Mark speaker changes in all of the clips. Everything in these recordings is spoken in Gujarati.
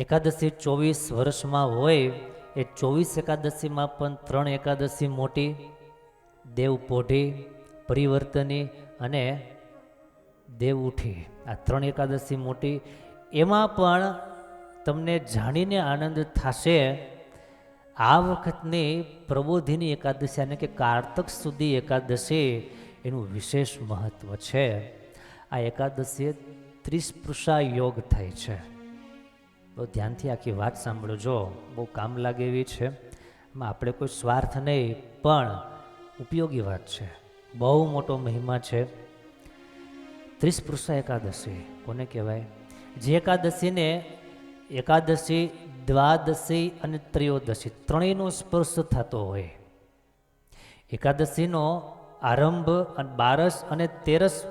Speaker 1: એકાદશી ચોવીસ વર્ષમાં હોય, એ ચોવીસ એકાદશીમાં પણ ત્રણ એકાદશી મોટી, દેવ પોઢી, પરિવર્તની અને દેવ ઉઠી. આ ત્રણ એકાદશી મોટી. એમાં પણ તમને જાણીને આનંદ થશે, આ વખતની પ્રબોધિની એકાદશી અને કે કારતક સુધી એકાદશી, એનું વિશેષ મહત્વ છે. આ એકાદશીએ ત્રીસ પુરુષા યોગ થાય છે. બહુ ધ્યાનથી આખી વાત સાંભળો. જો, બહુ કામ લાગે એવી છે. એમાં આપણે કોઈ સ્વાર્થ નહીં, પણ ઉપયોગી વાત છે. બહુ મોટો મહિમા છે. ત્રીસ એકાદશી, કોને કહેવાય? જે એકાદશીને એકાદશી, દ્વાદશી અને ત્રયોદશી, ત્રણેયનો સ્પર્શ થતો હોય. એકાદશીનો આરંભ અને બારસ અને તેરસ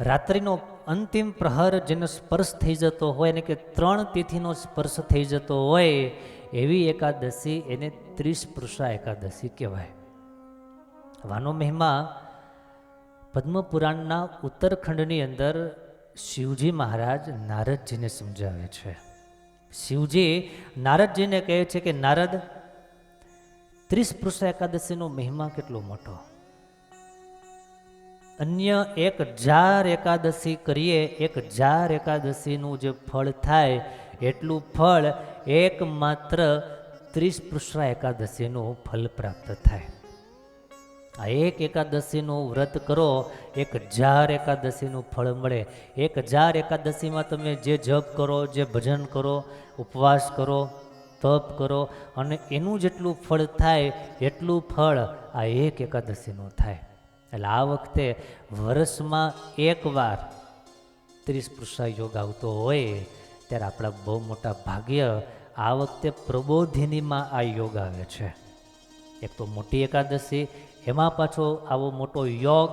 Speaker 1: રાત્રિનો અંતિમ પ્રહર જેનો સ્પર્શ થઈ જતો હોય એને કે ત્રણ તિથિનો સ્પર્શ થઈ જતો હોય, એવી એકાદશી એને ત્રિસ્પૃષા એકાદશી કહેવાય. વાનો મહિમા પદ્મપુરાણના ઉત્તરખંડની અંદર શિવજી મહારાજ નારદજીને સમજાવે છે. શિવજી નારદજીને કહે છે કે, નારદ ત્રિસ્પૃષા એકાદશીનો મહિમા કેટલો મોટો? અન્ય એક જાર એકાદશી કરીએ, એક જાર એકાદશીનું જે ફળ થાય, એટલું ફળ એકમાત્ર ત્રીસ પૃષ્ઠા એકાદશીનું ફલ પ્રાપ્ત થાય. આ એક એકાદશીનું વ્રત કરો, એક જાર એકાદશીનું ફળ મળે. એક જાર એકાદશીમાં તમે જે જપ કરો, જે ભજન કરો, ઉપવાસ કરો, તપ કરો, અને એનું જેટલું ફળ થાય, એટલું ફળ આ એક એકાદશીનું થાય. એટલે આ વખતે વર્ષમાં એકવાર ત્રીસ પુરુષા યોગ આવતો હોય ત્યારે આપણા બહુ મોટા ભાગ્ય આ વખતે પ્રબોધિનીમાં આ યોગ આવે છે. એક તો મોટી એકાદશી, એમાં પાછો આવો મોટો યોગ,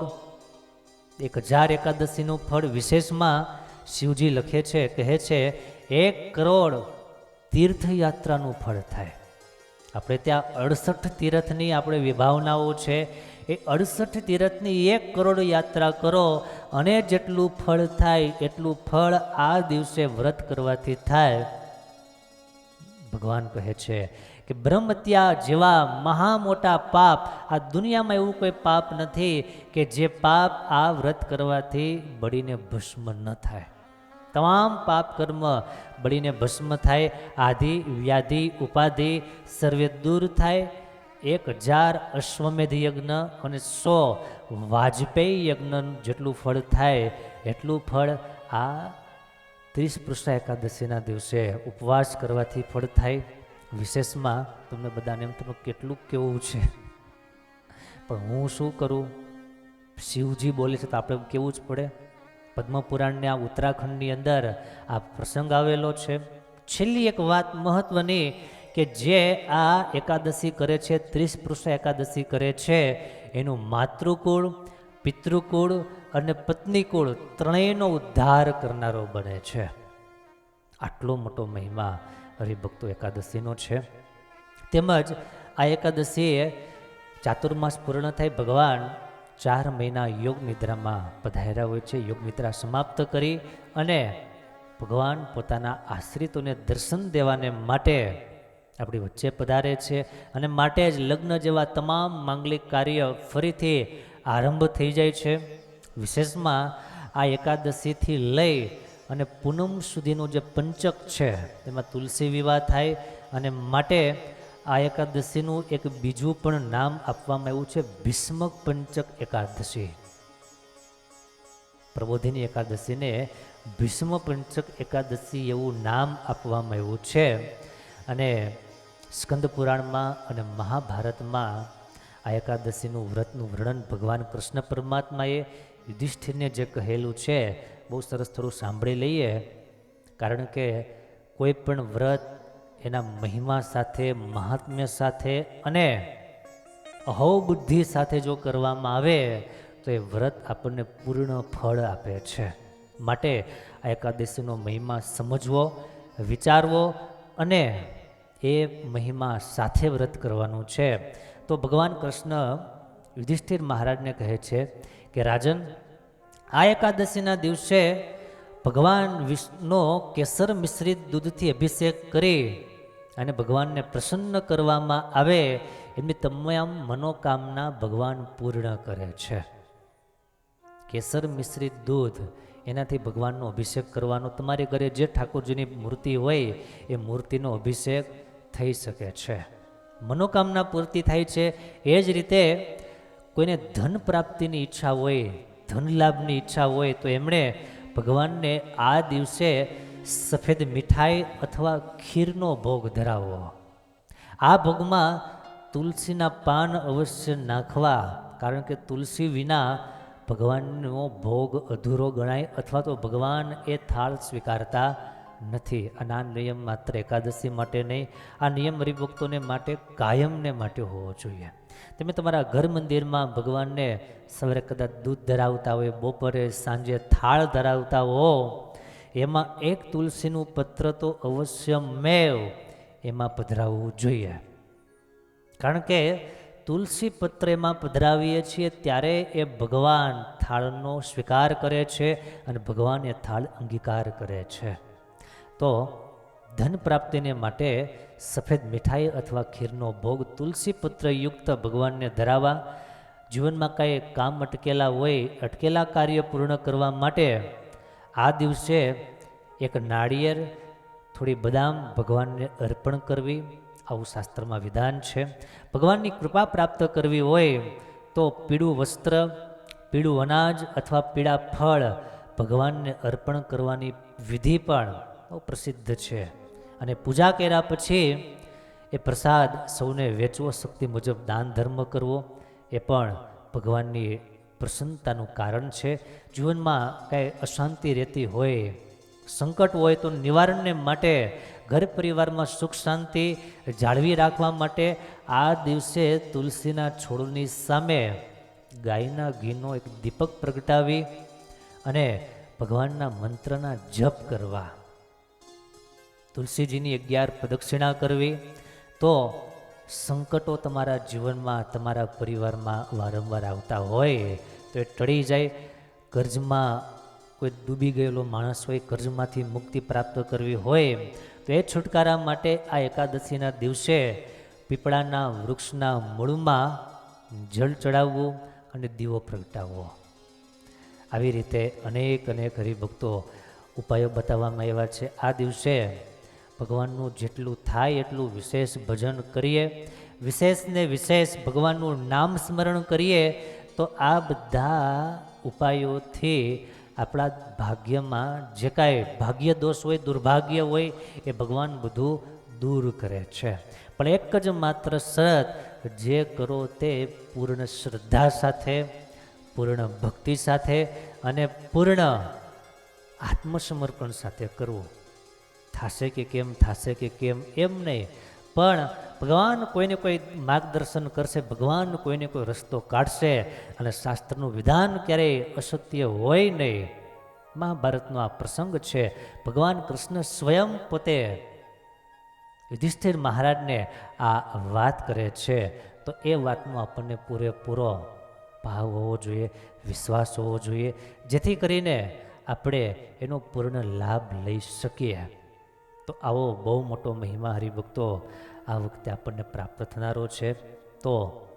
Speaker 1: એક હજાર એકાદશીનું ફળ વિશેષમાં શિવજી લખે છે, કહે છે, એક કરોડ તીર્થયાત્રાનું ફળ થાય. આપણે ત્યાં અડસઠ તીર્થની આપણે વિભાવનાઓ છે. એ અડસઠ તીર્થની એક કરોડ યાત્રા કરો અને જેટલું ફળ થાય એટલું ફળ આ દિવસે વ્રત કરવાથી થાય. ભગવાન કહે છે કે બ્રહ્મત્યા જેવા મહા મોટા પાપ, આ દુનિયામાં એવું કોઈ પાપ નથી કે જે પાપ આ વ્રત કરવાથી બળીને ભસ્મ ન થાય. તમામ પાપ કર્મ બળીને ભસ્મ થાય, આધિ, વ્યાધિ, ઉપાધિ સર્વે દૂર થાય. એક હજાર અશ્વમેધ યજ્ઞ અને સો વાજપેયી યજ્ઞ જેટલું ફળ થાય, એટલું ફળ આ ત્રીસ પૃષ્ઠા એકાદશીના દિવસે ઉપવાસ કરવાથી ફળ થાય. વિશેષમાં તમને બધાને એમ તમે કેટલું કેવું છે. પણ હું શું કરું? શિવજી બોલે છે તો આપણે કેવું જ પડે? પદ્મપુરાણની આ ઉત્તરાખંડની અંદર આ પ્રસંગ આવેલો છે. છેલ્લી એક વાત મહત્વની કે જે આ એકાદશી કરે છે, ત્રીસ પુરુષ એકાદશી કરે છે, એનું માતૃકુળ, પિતૃકુળ અને પત્નીકુળ ત્રણેયનો ઉદ્ધાર કરનારો બને છે. આટલો મોટો મહિમા હરિભક્તો એકાદશીનો છે. તેમજ આ એકાદશીએ ચાતુર્માસ પૂર્ણ થાય, ભગવાન ચાર મહિના યોગ નિદ્રામાં પધાર્યા હોય છે. યોગ નિદ્રા સમાપ્ત કરી અને ભગવાન પોતાના આશ્રિતોને દર્શન દેવાને માટે આપણી વચ્ચે પધારે છે. અને માટે જ લગ્ન જેવા તમામ માંગલિક કાર્ય ફરીથી આરંભ થઈ જાય છે. વિશેષમાં આ એકાદશીથી લઈ અને પૂનમ સુધીનું જે પંચક છે, તેમાં તુલસી વિવાહ થાય અને માટે આ એકાદશીનું એક બીજું પણ નામ આપવામાં આવ્યું છે, ભીષ્મક પંચક એકાદશી. પ્રબોધિની એકાદશીને ભીષ્મ પંચક એકાદશી એવું નામ આપવામાં આવ્યું છે. અને સ્કંદ પુરાણમાં અને મહાભારતમાં આ એકાદશીનું વ્રતનું વર્ણન ભગવાન કૃષ્ણ પરમાત્માએ યુધિષ્ઠિરને જે કહેલું છે, બહુ સરસ થોડું સાંભળી લઈએ. કારણ કે કોઈ પણ વ્રત એના મહિમા સાથે, મહાત્મ્ય સાથે અને અહોબુદ્ધિ સાથે જો કરવામાં આવે, તો એ વ્રત આપણને પૂર્ણ ફળ આપે છે. માટે આ એકાદશીનો મહિમા સમજવો, વિચારવો અને એ મહિમા સાથે વ્રત કરવાનું છે. તો ભગવાન કૃષ્ણ યુધિષ્ઠિર મહારાજને કહે છે કે, રાજન, આ એકાદશીના દિવસે ભગવાન વિષ્ણુનો કેસર મિશ્રિત દૂધથી અભિષેક કરી અને ભગવાનને પ્રસન્ન કરવામાં આવે, એમની તમામ મનોકામના ભગવાન પૂર્ણ કરે છે. કેસર મિશ્રિત દૂધ, એનાથી ભગવાનનો અભિષેક કરવાનો. તમારી ઘરે જે ઠાકોરજીની મૂર્તિ હોય, એ મૂર્તિનો અભિષેક થઈ શકે છે. મનોકામના પૂર્તિ થાય છે. એ જ રીતે કોઈને ધન પ્રાપ્તિની ઈચ્છા હોય, ધન લાભની ઈચ્છા હોય, તો એમણે ભગવાનને આ દિવસે સફેદ મીઠાઈ અથવા ખીરનો ભોગ ધરાવવો આ ભોગમાં તુલસીના પાન અવશ્ય નાખવા, કારણ કે તુલસી વિના ભગવાનનો ભોગ અધૂરો ગણાય અથવા તો ભગવાન એ થાળ સ્વીકારતા નથી. અને આ નિયમ માત્ર એકાદશી માટે નહીં, આ નિયમ હરિભક્તોને માટે કાયમને માટે હોવો જોઈએ. તમે તમારા ઘર મંદિરમાં ભગવાનને સવારે કદાચ દૂધ ધરાવતા હોય, બપોરે સાંજે થાળ ધરાવતા હો એમાં એક તુલસીનું પત્ર તો અવશ્ય મેવ એમાં પધરાવવું જોઈએ. કારણ કે તુલસી પત્ર એમાં પધરાવીએ છીએ ત્યારે એ ભગવાન થાળનો સ્વીકાર કરે છે અને ભગવાન એ થાળ અંગીકાર કરે છે. તો ધન પ્રાપ્તિને માટે સફેદ મીઠાઈ અથવા ખીરનો ભોગ તુલસી પત્રયુક્ત ભગવાનને ધરાવવા. જીવનમાં કાંઈ કામ અટકેલા હોય, અટકેલા કાર્ય પૂર્ણ કરવા માટે આ દિવસે એક નાળિયેર થોડી બદામ ભગવાનને અર્પણ કરવી, આવું શાસ્ત્રમાં વિધાન છે. ભગવાનની કૃપા પ્રાપ્ત કરવી હોય તો પીળું વસ્ત્ર, પીળું અનાજ અથવા પીળા ફળ ભગવાનને અર્પણ કરવાની વિધિ પણ બહુ પ્રસિદ્ધ છે. અને પૂજા કર્યા પછી એ પ્રસાદ સૌને વેચવો, શક્તિ મુજબ દાન ધર્મ કરવો, એ પણ ભગવાનની પ્રસન્નતાનું કારણ છે. જીવનમાં કાંઈ અશાંતિ રહેતી હોય, સંકટ હોય તો નિવારણને માટે, ઘર પરિવારમાં સુખ શાંતિ જાળવી રાખવા માટે આ દિવસે તુલસીના છોડની સામે ગાયના ઘીનો એક દીપક પ્રગટાવી અને ભગવાનના મંત્રના જપ કરવા. તુલસીજીની અગિયાર પ્રદક્ષિણા કરવી. તો સંકટો તમારા જીવનમાં, તમારા પરિવારમાં વારંવાર આવતા હોય તો એ ટળી જાય. કર્જમાં કોઈ ડૂબી ગયેલો માણસ હોય, કર્જમાંથી મુક્તિ પ્રાપ્ત કરવી હોય, તો એ છુટકારા માટે આ એકાદશીના દિવસે પીપળાના વૃક્ષના મૂળમાં જળ ચડાવવું અને દીવો પ્રગટાવવો. આવી રીતે અનેક અનેક હરિભક્તો ઉપાયો બતાવવામાં આવ્યા છે. આ દિવસે ભગવાનનું જેટલું થાય એટલું વિશેષ ભજન કરીએ. વિશેષને વિશેષ ભગવાનનું નામ સ્મરણ કરીએ તો આ બધા ઉપાયોથી આપણા ભાગ્યમાં જે કાંઈ ભાગ્ય દોષ હોય, દુર્ભાગ્ય હોય, એ ભગવાન બધું દૂર કરે છે. પણ એક જ માત્ર શરત, જે કરો તે પૂર્ણ શ્રદ્ધા સાથે, પૂર્ણ ભક્તિ સાથે અને પૂર્ણ આત્મસમર્પણ સાથે કરવું. થશે કે કેમ, થશે કે કેમ, એમ નહીં. પણ ભગવાન કોઈને કોઈ માર્ગદર્શન કરશે, ભગવાન કોઈને કોઈ રસ્તો કાઢશે અને શાસ્ત્રનું વિધાન ક્યારેય અસત્ય હોય નહીં. મહાભારતનો આ પ્રસંગ છે. ભગવાન કૃષ્ણ સ્વયં પોતે યુધિષ્ઠિર મહારાજને આ વાત કરે છે. તો એ વાતનો આપણને પૂરેપૂરો ભાવ હોવો જોઈએ, વિશ્વાસ હોવો જોઈએ. જેથી કરીને આપણે એનો પૂર્ણ લાભ લઈ શકીએ. તો આવો બહુ મોટો મહિમા હરિભક્તો, આ વખતે આપણને પ્રાપ્ત થનારો છે. તો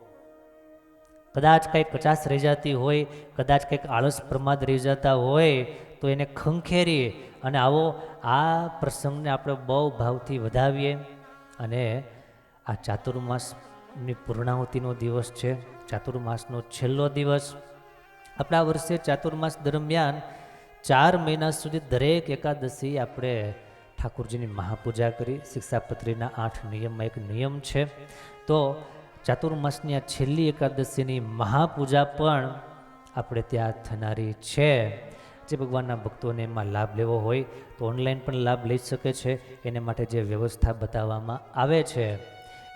Speaker 1: કદાચ કંઈક કચાશ રહી જતી હોય, કદાચ કંઈક આળસ પ્રમાદ રહી જતા હોય, તો એને ખંખેરીએ અને આવો આ પ્રસંગને આપણે બહુ ભાવથી વધાવીએ. અને આ ચાતુર્માસની પૂર્ણાહુતિનો દિવસ છે, ચાતુર્માસનો છેલ્લો દિવસ. આપણા વર્ષે ચાતુર્માસ દરમિયાન ચાર મહિના સુધી દરેક એકાદશી આપણે ઠાકોરજીની મહાપૂજા કરી. શિક્ષાપત્રીના આઠ નિયમમાં એક નિયમ છે. તો ચાતુર્માસની આ છેલ્લી એકાદશીની મહાપૂજા પણ આપણે ત્યાં થનારી છે. જે ભગવાનના ભક્તોને એમાં લાભ લેવો હોય તો ઓનલાઈન પણ લાભ લઈ શકે છે. એને માટે જે વ્યવસ્થા બતાવવામાં આવે છે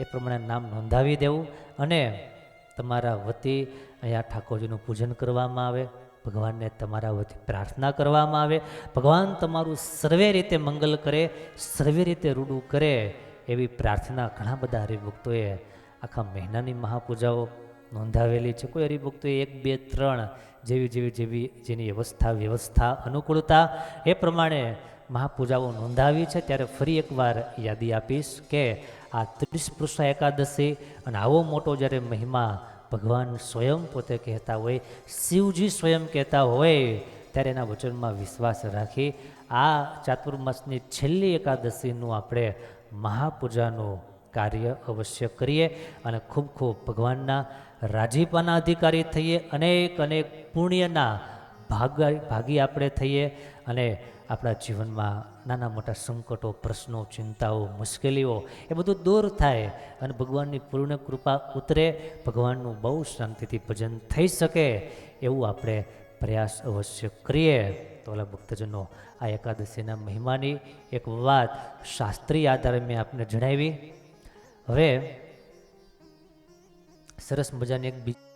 Speaker 1: એ પ્રમાણે નામ નોંધાવી દેવું અને તમારા વતી અહીંયા ઠાકોરજીનું પૂજન કરવામાં આવે. ભગવાનને તમારા વતી પ્રાર્થના કરવામાં આવે. ભગવાન તમારું સર્વે રીતે મંગલ કરે, સર્વે રીતે રૂડું કરે એવી પ્રાર્થના ઘણા બધા હરિભક્તોએ આખા મહિનાની મહાપૂજાઓ નોંધાવેલી છે. કોઈ હરિભક્તોએ એક, બે, ત્રણ જેવી જેવી જેવી જેની વ્યવસ્થા વ્યવસ્થા, અનુકૂળતા એ પ્રમાણે મહાપૂજાઓ નોંધાવી છે. ત્યારે ફરી એકવાર યાદી આપીશ કે આ ત્રીસ પુરુષા એકાદશી અને આવો મોટો જ્યારે મહિમા ભગવાન સ્વયં પોતે કહેતા હોય, શિવજી સ્વયં કહેતા હોય, ત્યારે એના વચનમાં વિશ્વાસ રાખી આ ચાતુર્માસની છેલ્લી એકાદશીનું આપણે મહાપૂજાનું કાર્ય અવશ્ય કરીએ અને ખૂબ ખૂબ ભગવાનના રાજીપાના અધિકારી થઈએ, અનેક અનેક પુણ્યના ભાગ, ભાગી આપણે થઈએ અને આપણા જીવનમાં નાના મોટા સંકટો, પ્રશ્નો, ચિંતાઓ, મુશ્કેલીઓ એ બધું દૂર થાય અને ભગવાનની પૂર્ણ કૃપા ઉતરે. ભગવાનનું બહુ શાંતિથી ભજન થઈ શકે એવું આપણે પ્રયાસ અવશ્ય કરીએ. તો ઓલા ભક્તજનો, આ એકાદશીના મહિમાની એક વાત શાસ્ત્રીય આધારે મેં આપને જણાવી. હવે સરસ મજાની એક બીજી